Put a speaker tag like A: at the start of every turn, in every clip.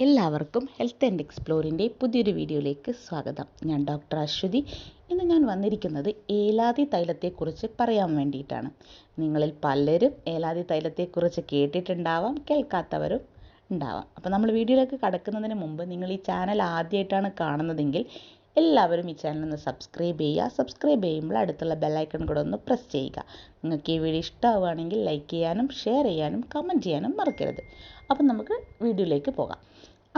A: എല്ലാവർക്കും health and എക്സ്പ്ലോറിന്റെ പുതിയൊരു വീഡിയോയിലേക്ക് സ്വാഗതം. ഞാൻ ഡോക്ടർ അശ്വതി. ഇന്ന് ഞാൻ വന്നിരിക്കുന്നത് ഏലാതി തൈലത്തെക്കുറിച്ച് പറയാൻ വേണ്ടിയിട്ടാണ്. നിങ്ങളിൽ പലരും ഏലാതി തൈലത്തെക്കുറിച്ച് കേട്ടിട്ടുണ്ടാവാം കേൾക്കാത്തവരും ഉണ്ടാവാം. അപ്പോൾ നമ്മൾ വീഡിയോയിലേക്ക് കടക്കുന്നതിന് മുമ്പ് നിങ്ങൾ ഈ ചാനൽ ആദ്യമായിട്ടാണ് കാണുന്നതെങ്കിൽ എല്ലാവരും ഈ ചാനൽ ഒന്ന് സബ്സ്ക്രൈബ് ചെയ്യുക. സബ്സ്ക്രൈബ് ചെയ്യുമ്പോൾ അടുത്തുള്ള ബെല്ലൈക്കൺ കൂടെ ഒന്ന് പ്രസ് ചെയ്യുക. നിങ്ങൾക്ക് ഈ വീഡിയോ ഇഷ്ടമാവുകയാണെങ്കിൽ ലൈക്ക് ചെയ്യാനും ഷെയർ ചെയ്യാനും കമന്റ് ചെയ്യാനും മറക്കരുത്. അപ്പം നമുക്ക് വീഡിയോയിലേക്ക് പോകാം.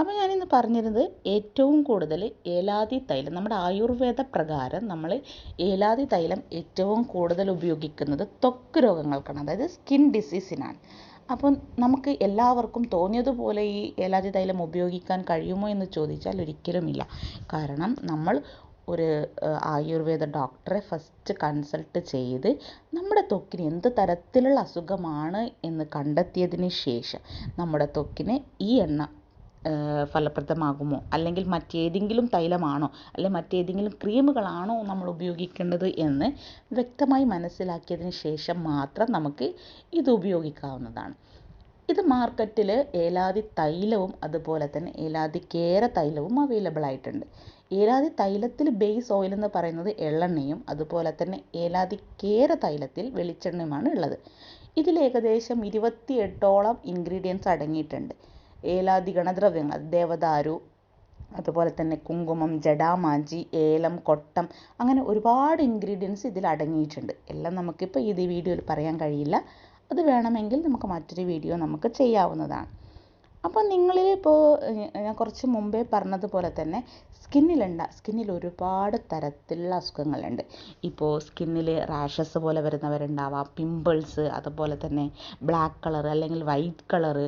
A: അപ്പോൾ ഞാനിന്ന് പറഞ്ഞിരുന്നത് ഏറ്റവും കൂടുതൽ ഏലാതി തൈലം നമ്മുടെ ആയുർവേദ പ്രകാരം നമ്മൾ ഏലാതി തൈലം ഏറ്റവും കൂടുതൽ ഉപയോഗിക്കുന്നത് ത്വക്ക് രോഗങ്ങൾക്കാണ്. അതായത് സ്കിൻ ഡിസീസിനാണ് അപ്പം നമുക്ക് എല്ലാവർക്കും തോന്നിയതുപോലെ ഈ ഏലാതി തൈലം ഉപയോഗിക്കാൻ കഴിയുമോ എന്ന് ചോദിച്ചാൽ ഒരിക്കലുമില്ല. കാരണം നമ്മൾ ഒരു ആയുർവേദ ഡോക്ടറെ ഫസ്റ്റ് കൺസൾട്ട് ചെയ്ത് നമ്മുടെ ത്വക്കിന് എന്ത് തരത്തിലുള്ള അസുഖമാണ് എന്ന് കണ്ടെത്തിയതിന് ശേഷം നമ്മുടെ ത്വക്കിന് ഈ എണ്ണ ഫലപ്രദമാകുമോ? അല്ലെങ്കിൽ മറ്റേതെങ്കിലും തൈലമാണോ? അല്ലെങ്കിൽ മറ്റേതെങ്കിലും ക്രീമുകളാണോ നമ്മൾ ഉപയോഗിക്കേണ്ടത് എന്ന് വ്യക്തമായി മനസ്സിലാക്കിയതിന് ശേഷം മാത്രം നമുക്ക് ഇത് ഉപയോഗിക്കാവുന്നതാണ്. ഇത് മാർക്കറ്റിൽ ഏലാതി തൈലവും അതുപോലെ തന്നെ ഏലാതി കേര തൈലവും അവൈലബിൾ ആയിട്ടുണ്ട്. ഏലാതി തൈലത്തിൽ ബേസ് ഓയിൽ എന്ന് പറയുന്നത് എള്ളെണ്ണയും അതുപോലെ തന്നെ ഏലാതി കേര തൈലത്തിൽ വെളിച്ചെണ്ണയുമാണ് ഉള്ളത്. ഇതിൽ ഏകദേശം ഇരുപത്തിയെട്ടോളം ഇൻഗ്രീഡിയൻസ് അടങ്ങിയിട്ടുണ്ട്. ഏലാതി ഗണദ്രവ്യങ്ങൾ ദേവദാരു അതുപോലെ തന്നെ കുങ്കുമം ജടാമാഞ്ചി ഏലം കൊട്ടം അങ്ങനെ ഒരുപാട് ഇൻഗ്രീഡിയൻസ് ഇതിൽ അടങ്ങിയിട്ടുണ്ട്. എല്ലാം നമുക്കിപ്പോൾ ഇത് വീഡിയോയിൽ പറയാൻ കഴിയില്ല. അത് വേണമെങ്കിൽ നമുക്ക് മറ്റൊരു വീഡിയോ നമുക്ക് ചെയ്യാവുന്നതാണ്. അപ്പോൾ നിങ്ങളിൽ ഇപ്പോൾ ഞാൻ കുറച്ച് മുമ്പേ പറഞ്ഞതുപോലെ തന്നെ സ്കിന്നിലുണ്ട സ്കിന്നിൽ ഒരുപാട് തരത്തിലുള്ള അസുഖങ്ങളുണ്ട്. ഇപ്പോൾ സ്കിന്നിൽ റാഷസ് പോലെ വരുന്നവരുണ്ടാവാം പിമ്പിൾസ് അതുപോലെ തന്നെ ബ്ലാക്ക് കളർ അല്ലെങ്കിൽ വൈറ്റ് കളറ്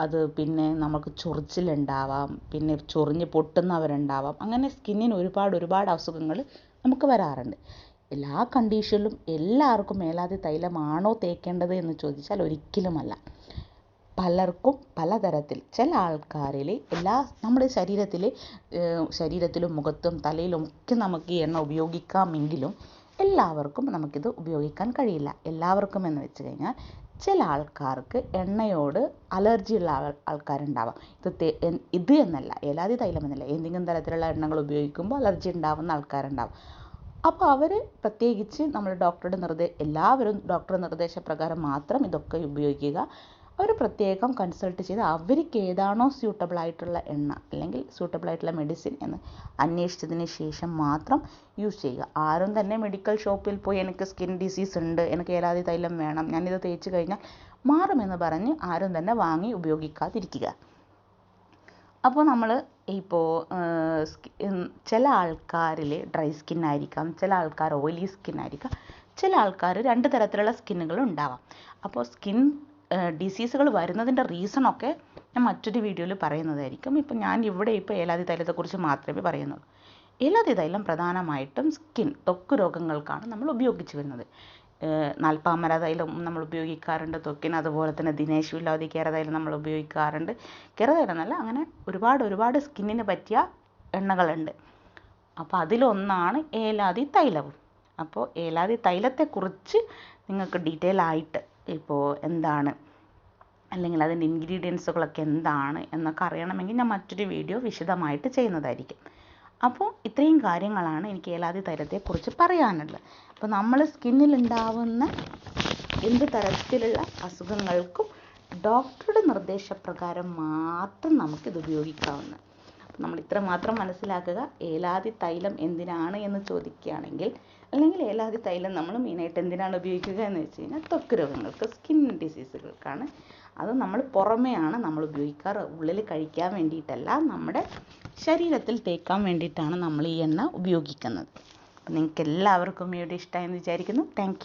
A: അത് പിന്നെ നമുക്ക് ചൊറിച്ചിലുണ്ടാവാം പിന്നെ ചൊറിഞ്ഞ് പൊട്ടുന്നവരുണ്ടാവാം. അങ്ങനെ സ്കിന്നിന് ഒരുപാട് ഒരുപാട് അസുഖങ്ങൾ നമുക്ക് വരാറുണ്ട്. എല്ലാ കണ്ടീഷനിലും എല്ലാവർക്കും മേലാതി തൈലമാണോ തേക്കേണ്ടത് എന്ന് ചോദിച്ചാൽ ഒരിക്കലുമല്ല. പലർക്കും പലതരത്തിൽ ചില ആൾക്കാരിൽ എല്ലാ നമ്മുടെ ശരീരത്തിൽ ശരീരത്തിലും മുഖത്തും തലയിലും ഒക്കെ നമുക്ക് ഈ എണ്ണ ഉപയോഗിക്കാമെങ്കിലും എല്ലാവർക്കും നമുക്കിത് ഉപയോഗിക്കാൻ കഴിയില്ല. എല്ലാവർക്കും എന്ന് വെച്ച് കഴിഞ്ഞാൽ ചില ആൾക്കാർക്ക് എണ്ണയോട് അലർജിയുള്ള ആൾ ആൾക്കാരുണ്ടാവാം. ഇത് ഇത് എന്നല്ല ഏലാതി തൈലം എന്നല്ല. ഏതെങ്കിലും തരത്തിലുള്ള എണ്ണകൾ ഉപയോഗിക്കുമ്പോൾ അലർജി ഉണ്ടാവുന്ന ആൾക്കാരുണ്ടാവും. അപ്പോൾ അവർ പ്രത്യേകിച്ച് നമ്മൾ ഡോക്ടറുടെ നിർദ്ദേശം എല്ലാവരും ഡോക്ടറുടെ നിർദ്ദേശപ്രകാരം മാത്രം ഇതൊക്കെ ഉപയോഗിക്കുക. അവർ പ്രത്യേകം കൺസൾട്ട് ചെയ്ത് അവർക്ക് ഏതാണോ സ്യൂട്ടബിൾ ആയിട്ടുള്ള എണ്ണ അല്ലെങ്കിൽ സ്യൂട്ടബിൾ ആയിട്ടുള്ള മെഡിസിൻ എന്ന് അന്വേഷിച്ചതിന് ശേഷം മാത്രം യൂസ് ചെയ്യുക. ആരും തന്നെ മെഡിക്കൽ ഷോപ്പിൽ പോയി എനിക്ക് സ്കിൻ ഡിസീസ് ഉണ്ട് എനിക്ക് ഏലാതി തൈലം വേണം ഞാനിത് തേച്ച് കഴിഞ്ഞാൽ മാറുമെന്ന് പറഞ്ഞ് ആരും തന്നെ വാങ്ങി ഉപയോഗിക്കാതിരിക്കുക. അപ്പോൾ നമ്മൾ ഇപ്പോൾ ചില ആൾക്കാരിൽ ഡ്രൈ സ്കിൻ ആയിരിക്കാം ചില ആൾക്കാർ ഓയിലി സ്കിൻ ആയിരിക്കാം ചില ആൾക്കാർ രണ്ട് തരത്തിലുള്ള സ്കിന്നുകൾ ഉണ്ടാവാം. അപ്പോൾ സ്കിൻ ഡിസീസുകൾ വരുന്നതിന്റെ റീസണൊക്കെ ഞാൻ മറ്റൊരു വീഡിയോയിൽ പറയുന്നതായിരിക്കും. ഇപ്പം ഞാൻ ഇവിടെ ഇപ്പോൾ ഏലാതി തൈലത്തെക്കുറിച്ച് മാത്രമേ പറയുന്നുള്ളൂ. ഏലാതി തൈലം പ്രധാനമായിട്ടും സ്കിൻ ത്വക്ക് രോഗങ്ങൾക്കാണ് നമ്മൾ ഉപയോഗിച്ച് വരുന്നത്. നാൽപ്പാമര തൈലം നമ്മൾ ഉപയോഗിക്കാറുണ്ട് ത്വക്കിന് അതുപോലെ തന്നെ ദിനേശ് വില്ലാതി കേര തൈലം നമ്മൾ ഉപയോഗിക്കാറുണ്ട്. കേര തൈലം എന്നല്ല അങ്ങനെ ഒരുപാട് ഒരുപാട് സ്കിന്നിന് പറ്റിയ എണ്ണകളുണ്ട്. അപ്പോൾ അതിലൊന്നാണ് ഏലാതി തൈലവും. അപ്പോൾ ഏലാതി തൈലത്തെക്കുറിച്ച് നിങ്ങൾക്ക് ഡീറ്റെയിൽ ആയിട്ട് ഇപ്പോൾ എന്താണ്? അല്ലെങ്കിൽ അതിന്റെ ഇൻഗ്രീഡിയൻസുകളൊക്കെ എന്താണ് എന്നൊക്കെ അറിയണമെങ്കിൽ ഞാൻ മറ്റൊരു വീഡിയോ വിശദമായിട്ട് ചെയ്യുന്നതായിരിക്കും. അപ്പോൾ ഇത്രയും കാര്യങ്ങളാണ് എനിക്ക് ഏലാതി തരത്തെക്കുറിച്ച് പറയാനുള്ളത്. അപ്പോൾ നമ്മൾ സ്കിന്നിൽ ഉണ്ടാവുന്ന എന്ത് തരത്തിലുള്ള അസുഖങ്ങൾക്കും ഡോക്ടറുടെ നിർദ്ദേശപ്രകാരം മാത്രം നമുക്കിത് ഉപയോഗിക്കാവുന്നത് അപ്പോൾ നമ്മൾ ഇത്ര മാത്രം മനസ്സിലാക്കുക ഏലാതി തൈലം എന്തിനാണ് എന്ന് ചോദിക്കുകയാണെങ്കിൽ അല്ലെങ്കിൽ ഏലാതി തൈലം നമ്മൾ മെയിനായിട്ട് എന്തിനാണ് ഉപയോഗിക്കുക എന്ന് വെച്ച് കഴിഞ്ഞാൽ ത്വക്ക് രോഗങ്ങൾക്ക് സ്കിൻ ഡിസീസുകൾക്കാണ് അത് നമ്മൾ പുറമെയാണ് നമ്മൾ ഉപയോഗിക്കാറ്. ഉള്ളിൽ കഴിക്കാൻ വേണ്ടിയിട്ടല്ല നമ്മുടെ ശരീരത്തിൽ തേക്കാൻ വേണ്ടിയിട്ടാണ് നമ്മൾ ഈ എണ്ണ ഉപയോഗിക്കുന്നത്. നിങ്ങൾക്ക് എല്ലാവർക്കും വീഡിയോ ഇഷ്ടമായെന്ന് വിചാരിക്കുന്നു. താങ്ക്